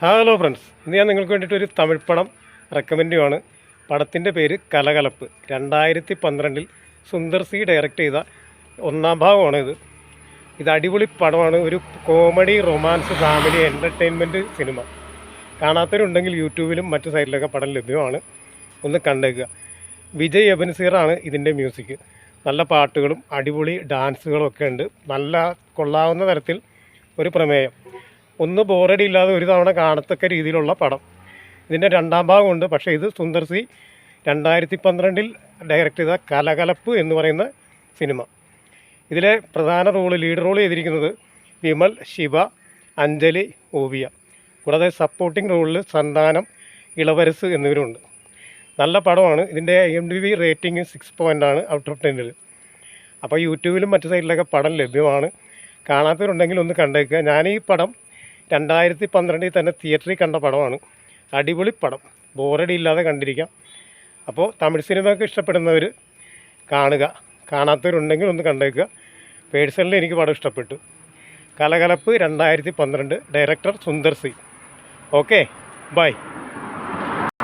Hello friends ഇന്ന് ഞാൻ നിങ്ങൾക്ക് വേണ്ടിയിട്ട് ഒരു തമിഴ് പടം റെക്കമെൻഡ് ചെയ്യുവാണ്. പടത്തിന്റെ പേര് കലകലപ്പ്. രണ്ടായിരത്തി പന്ത്രണ്ടിൽ സുന്ദർ സി ഡയറക്റ്റ് ചെയ്ത ഒന്നാം ഭാഗമാണ് ഇത്. ഇത് അടിപൊളി പടമാണ്. ഒരു comedy romance family entertainment cinema കാണാത്തവരുണ്ടെങ്കിൽ യൂട്യൂബിലും മറ്റു സൈറ്റിലൊക്കെ പടം ലഭ്യമാണ്. ഒന്ന് കണ്ടേക്കുക. വിജയ് എബൻസീറാണ് ഇതിന്റെ മ്യൂസിക് നല്ല പാട്ടുകളും അടിപൊളി ഡാൻസുകളും ഒക്കെ ഉണ്ട്. നല്ല കൊള്ളാവുന്ന തരത്തിൽ ഒരു പ്രമേയം. ഒന്ന് ബോറടി ഇല്ലാതെ ഒരു തവണ കാണത്തക്ക രീതിയിലുള്ള പടം. ഇതിന്റെ രണ്ടാം ഭാഗമുണ്ട്. പക്ഷേ ഇത് സുന്ദർ സി രണ്ടായിരത്തി പന്ത്രണ്ടിൽ ഡയറക്റ്റ് ചെയ്ത കലകലപ്പ് എന്ന് പറയുന്ന സിനിമ. ഇതിലെ പ്രധാന റോൾ ലീഡ് റോൾ ചെയ്തിരിക്കുന്നത് വിമൽ ശിവ അഞ്ജലി ഓവിയ. കൂടാതെ സപ്പോർട്ടിംഗ് റോളിൽ സന്താനം ഇളവരസ് എന്നിവരുണ്ട്. നല്ല പടമാണ്. ഇതിന്റെ M D V rating six ആണ് ഔട്ട് ഓഫ് ടെന്നിൽ അപ്പോൾ യൂട്യൂബിലും മറ്റു സൈഡിലൊക്കെ പടം ലഭ്യമാണ്. കാണാത്തവരുണ്ടെങ്കിൽ ഒന്ന് കണ്ടേക്കുക ഞാൻ ഈ പടം രണ്ടായിരത്തി പന്ത്രണ്ടിൽ തന്നെ തിയേറ്ററിൽ കണ്ട പടമാണ്. അടിപൊളി പടം. ബോറടി ഇല്ലാതെ കണ്ടിരിക്കാം. അപ്പോൾ തമിഴ് സിനിമയൊക്കെ ഇഷ്ടപ്പെടുന്നവർ കാണുക. കാണാത്തവരുണ്ടെങ്കിൽ ഒന്ന് കണ്ടേക്കുക. പേഴ്സണലി എനിക്ക് പടം ഇഷ്ടപ്പെട്ടു. കലകലപ്പ് രണ്ടായിരത്തി പന്ത്രണ്ട് director Sundar C. Okay bye.